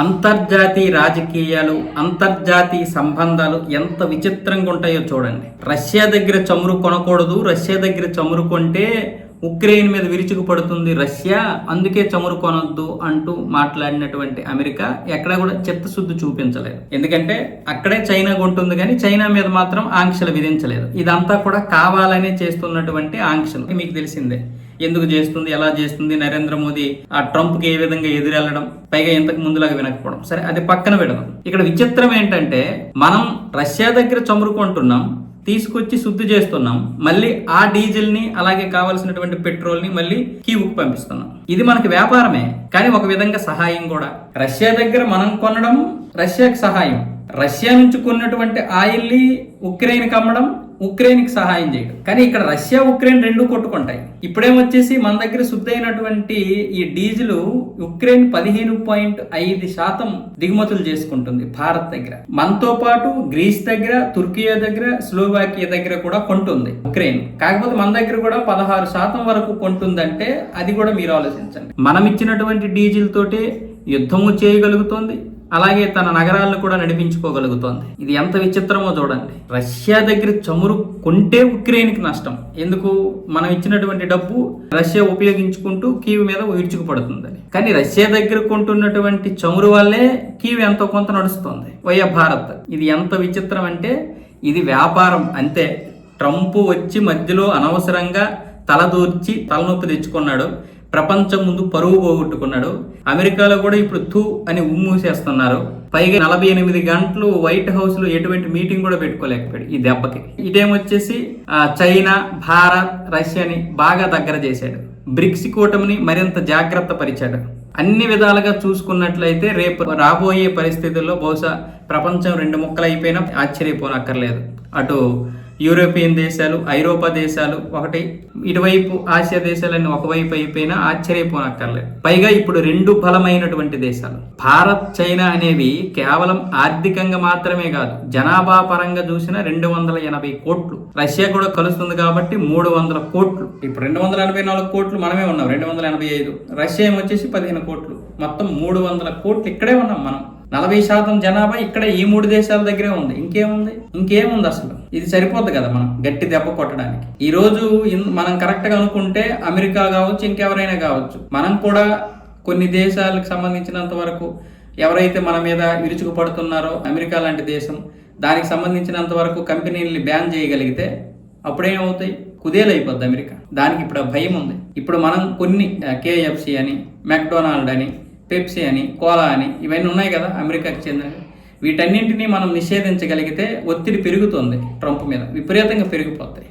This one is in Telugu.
అంతర్జాతీయ రాజకీయాలు అంతర్జాతీయ సంబంధాలు ఎంత విచిత్రంగా ఉంటాయో చూడండి. రష్యా దగ్గర చమురు కొనకూడదు. రష్యా దగ్గర చమురు కొంటే ఉక్రెయిన్ మీద విరుచుకు పడుతుంది రష్యా. అందుకే చమురు కొనొద్దు అంటూ మాట్లాడినటువంటి అమెరికా ఎక్కడ కూడా చిత్తశుద్ధి చూపించలేదు. ఎందుకంటే అక్కడే చైనా కొంటుంది కానీ చైనా మీద మాత్రం ఆంక్షలు విధించలేదు. ఇదంతా కూడా కావాలనే చేస్తున్నటువంటి ఆంక్షలు. మీకు తెలిసిందే. ఎందుకు చేస్తుంది ఎలా చేస్తుంది నరేంద్ర మోదీ ఆ ట్రంప్కి ఏ విధంగా ఎదురెళ్ళడం పైగా ఇంతకు ముందులాగా వినకపోవడం. సరే అది పక్కన పెడదాం. ఇక్కడ విచిత్రం ఏంటంటే మనం రష్యా దగ్గర చమురు కొంటున్నాం తీసుకొచ్చి శుద్ధి చేస్తున్నాం మళ్ళీ ఆ డీజిల్ని అలాగే కావాల్సినటువంటి పెట్రోల్ని మళ్ళీ కీవుకు పంపిస్తున్నాం. ఇది మనకి వ్యాపారమే కానీ ఒక విధంగా సహాయం కూడా. రష్యా దగ్గర మనం కొనడం రష్యాకి సహాయం. రష్యా నుంచి కొన్నటువంటి ఆయిల్ని ఉక్రెయిన్కి అమ్మడం ఉక్రెయిన్కి సహాయం చేయడం. కానీ ఇక్కడ రష్యా ఉక్రెయిన్ రెండు కొట్టుకుంటాయి. ఇప్పుడేమొచ్చేసి మన దగ్గర శుద్ధైనటువంటి ఈ డీజిల్ ఉక్రెయిన్ పదిహేను పాయింట్ ఐదు శాతం దిగుమతులు చేసుకుంటుంది భారత్ దగ్గర. మనతో పాటు గ్రీస్ దగ్గర తుర్కియా దగ్గర స్లోవాకియా దగ్గర కూడా కొంటుంది ఉక్రెయిన్. కాకపోతే మన దగ్గర కూడా పదహారు శాతం వరకు కొంటుందంటే అది కూడా మీరు ఆలోచించండి. మనం ఇచ్చినటువంటి డీజిల్ తోటి యుద్ధము చేయగలుగుతోంది. అలాగే తన నగరాలను కూడా నడిపించుకోగలుగుతోంది. ఇది ఎంత విచిత్రమో చూడండి. రష్యా దగ్గర చమురు కొంటే ఉక్రెయిన్కి నష్టం. ఎందుకు? మనం ఇచ్చినటువంటి డబ్బు రష్యా ఉపయోగించుకుంటూ కీవ్ మీద విరుచుకుపడుతుందని కానీ రష్యా దగ్గర కొంటున్నటువంటి చమురు వల్లే కీవ్ ఎంతో కొంత నడుస్తుంది. వయ భారత్ ఇది ఎంత విచిత్రం అంటే ఇది వ్యాపారం అంతే. ట్రంప్ వచ్చి మధ్యలో అనవసరంగా తలదూర్చి తలనొప్పి తెచ్చుకున్నాడు. ప్రపంచం ముందు పరువు పోగొట్టుకున్నాడు. అమెరికాలో కూడా ఇప్పుడు థూ అని ఉమ్మూసేస్తున్నారు పైగా నలభై ఎనిమిది గంటలు వైట్ హౌస్లో ఎటువంటి మీటింగ్ కూడా పెట్టుకోలేకపోయాడు ఈ దెబ్బకి. ఇదేమొచ్చేసి చైనా భారత్ రష్యాని బాగా దగ్గర చేశాడు. బ్రిక్స్ కూటమిని మరింత జాగ్రత్త పరిచాడు. అన్ని విధాలుగా చూసుకున్నట్లయితే రేపు రాబోయే పరిస్థితుల్లో బహుశా ప్రపంచం రెండు ముక్కలు అయిపోయినా ఆశ్చర్యపోనక్కర్లేదు. అటు యూరోపియన్ దేశాలు ఐరోపా దేశాలు ఒకటి ఇటువైపు ఆసియా దేశాలన్నీ ఒకవైపు అయిపోయినా ఆశ్చర్యపోనక్కర్లేదు పైగా ఇప్పుడు రెండు బలమైనటువంటి దేశాలు. భారత్ చైనా అనేవి కేవలం ఆర్థికంగా మాత్రమే కాదు జనాభా పరంగా చూసిన రెండు వందల ఎనభై కోట్లు. రష్యా కూడా కలుస్తుంది కాబట్టి మూడు వందల కోట్లు. ఇప్పుడు రెండు వందల ఎనభై నాలుగు కోట్లు మనమే ఉన్నాం రెండు వందల ఎనభై ఐదు. రష్యా ఏమొచ్చేసి పదిహేను కోట్లు. మొత్తం మూడు వందల కోట్లు ఇక్కడే ఉన్నాం మనం. నలభై శాతం జనాభా ఇక్కడ ఈ మూడు దేశాల దగ్గరే ఉంది. ఇంకేముంది? ఇంకేముంది అసలు? ఇది సరిపోద్ది కదా మనం గట్టి దెబ్బ కొట్టడానికి. ఈ రోజు మనం కరెక్ట్గా అనుకుంటే అమెరికా కావచ్చు ఇంకెవరైనా కావచ్చు. మనం కూడా కొన్ని దేశాలకు సంబంధించినంత వరకు ఎవరైతే మన మీద విరుచుకు పడుతున్నారో అమెరికా లాంటి దేశం దానికి సంబంధించినంత వరకు కంపెనీల్ని బ్యాన్ చేయగలిగితే అప్పుడేమవుతాయి? కుదేలైపోద్ది అమెరికా. దానికి ఇప్పుడు భయం ఉంది ఇప్పుడు మనం కొన్ని కేఎఫ్సి అని మెక్డొనాల్డ్ అని పెప్సీ అని కోలా అని ఇవన్నీ ఉన్నాయి కదా అమెరికాకి చెందినవి. వీటన్నింటినీ మనం నిషేధించగలిగితే ఒత్తిడి పెరుగుతుంది ట్రంప్ మీద. విపరీతంగా పెరిగిపోతాయి.